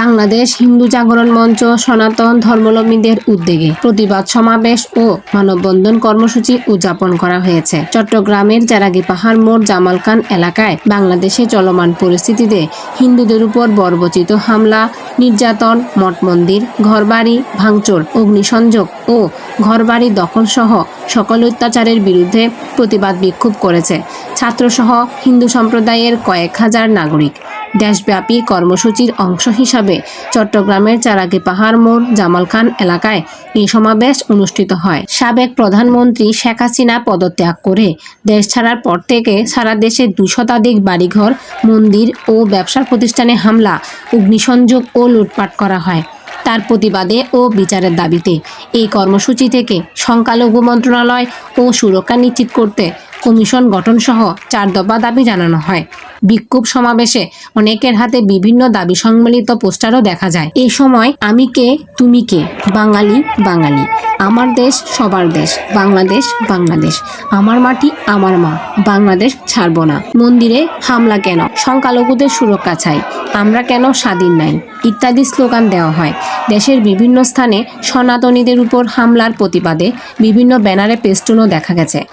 বাংলাদেশ হিন্দু জাগরণ মঞ্চ, সনাতন ধর্মলম্বীদের উদ্যোগে প্রতিবাদ সমাবেশ ও মানববন্ধন কর্মসূচি উদযাপন করা হয়েছে। চট্টগ্রামের জারাগি পাহাড় মোড় জামালকান এলাকায় বাংলাদেশে চলমান পরিস্থিতিতে হিন্দুদের উপর বর্বচিত হামলা, নির্যাতন মঠ মন্দির ঘরবাড়ি, ভাঙচুর, অগ্নিসংযোগ ও ঘরবাড়ি দখল সহ সকল অত্যাচারের বিরুদ্ধে প্রতিবাদ বিক্ষোভ করেছে। ছাত্রসহ হিন্দু সম্প্রদায়ের কয়েক হাজার নাগরিক। দেশব্যাপী কর্মসূচির অংশ হিসাবে চট্টগ্রামের চারাগি পাহাড় মোড় জামাল খান এলাকায় এই সমাবেশ অনুষ্ঠিত হয়। সাবেক প্রধানমন্ত্রী শেখ হাসিনা পদত্যাগ করে দেশ ছাড়ার পর থেকে সারা দেশে দু শতাধিক বাড়িঘর, মন্দির ও ব্যবসার প্রতিষ্ঠানে হামলা, অগ্নিসংযোগ ও লুটপাট করা হয়। তার প্রতিবাদে ও বিচারের দাবিতে এই কর্মসূচি থেকে সংখ্যালঘু মন্ত্রণালয় ও সুরক্ষা নিশ্চিত করতে কমিশন গঠন সহ চার দফা দাবি জানানো হয়। বিক্ষোভ সমাবেশে অনেকের হাতে বিভিন্ন দাবি সম্মিলিত পোস্টারও দেখা যায়। এই সময় আমি কে, তুমি কে? বাঙালি বাঙালি। আমার দেশ, সবার দেশ। বাংলাদেশ বাংলাদেশ। আমার মাটি, আমার মা। বাংলাদেশ ছাড়ব না। মন্দিরে হামলা কেন? সংখ্যালঘুদের সুরক্ষা চাই। আমরা কেন স্বাধীন নাই? ইত্যাদি স্লোগান দেওয়া হয়। দেশের বিভিন্ন স্থানে সনাতনীদের উপর হামলার প্রতিবাদে বিভিন্ন ব্যানারে পেস্টুনও দেখা গেছে।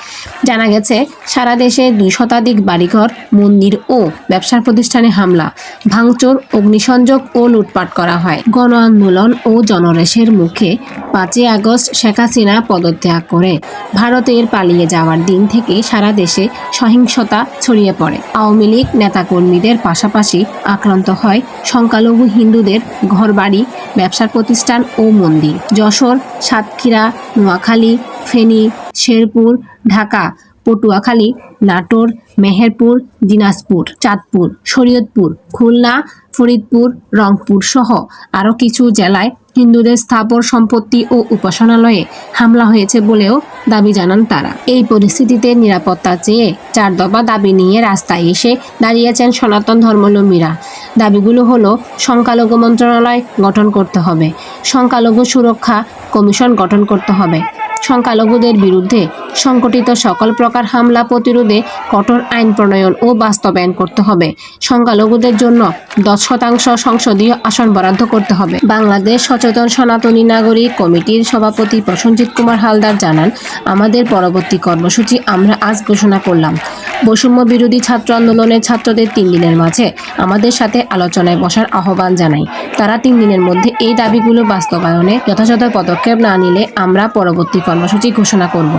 জানা গেছে, সারা দেশে দুই শতাধিক বাড়িঘর, মন্দির ও ব্যবসার প্রতিষ্ঠানে হামলা, ভাঙচুর, অগ্নিসংযোগ ও লুটপাট করা হয়। গণ আন্দোলন ও জনরেশের মুখে পাঁচই আগস্ট শেখ হাসিনা পদত্যাগ করে। ভারতের পালিয়ে যাওয়ার দিন থেকে সারা দেশে সহিংসতা ছড়িয়ে পড়ে। আওয়ামী লীগ নেতাকর্মীদের পাশাপাশি আক্রান্ত হয় সংখ্যালঘু হিন্দুদের ঘরবাড়ি, ব্যবসার প্রতিষ্ঠান ও মন্দির। যশোর, সাতক্ষীরা, নোয়াখালী, ফেনী, শেরপুর, ঢাকা, পটুয়াখালী, নাটোর মেহেরপুর, দিনাজপুর, চাঁদপুর, শরীয়তপুর, খুলনা, ফরিদপুর, রংপুর সহ আরও কিছু জেলায় হিন্দুদের স্থাপর সম্পত্তি ও উপাসনালয়ে হামলা হয়েছে বলেও দাবি জানান তারা। এই পরিস্থিতিতে নিরাপত্তা চেয়ে চার দফা দাবি নিয়ে রাস্তায় এসে দাঁড়িয়েছেন সনাতন ধর্মলম্বীরা দাবিগুলো হলো, সংখ্যালঘু মন্ত্রণালয় গঠন করতে হবে, সংখ্যালঘু সুরক্ষা কমিশন গঠন করতে হবে সংখ্যালঘুদের বিরুদ্ধে সংগঠিত সকল প্রকার হামলা প্রতিরোধে কঠোর আইন প্রণয়ন ও বাস্তবায়ন করতে হবে। সংখ্যালঘুদের জন্য দশ শতাংশ সংসদীয় আসন বরাদ্দ করতে হবে। বাংলাদেশ সচেতন সনাতনী নাগরিক কমিটির সভাপতি প্রসঞ্জিৎ কুমার হালদার জানান, আমাদের পরবর্তী কর্মসূচি আমরা আজ ঘোষণা করলাম। বৈষম্য বিরোধী ছাত্র আন্দোলনের ছাত্রদের তিন দিনের মাঝে আমাদের সাথে আলোচনায় বসার আহ্বান জানাই। তারা তিন দিনের মধ্যে এই দাবিগুলো বাস্তবায়নে যথাযথ পদক্ষেপ না নিলে আমরা পরবর্তী কর্মসূচি ঘোষণা করব।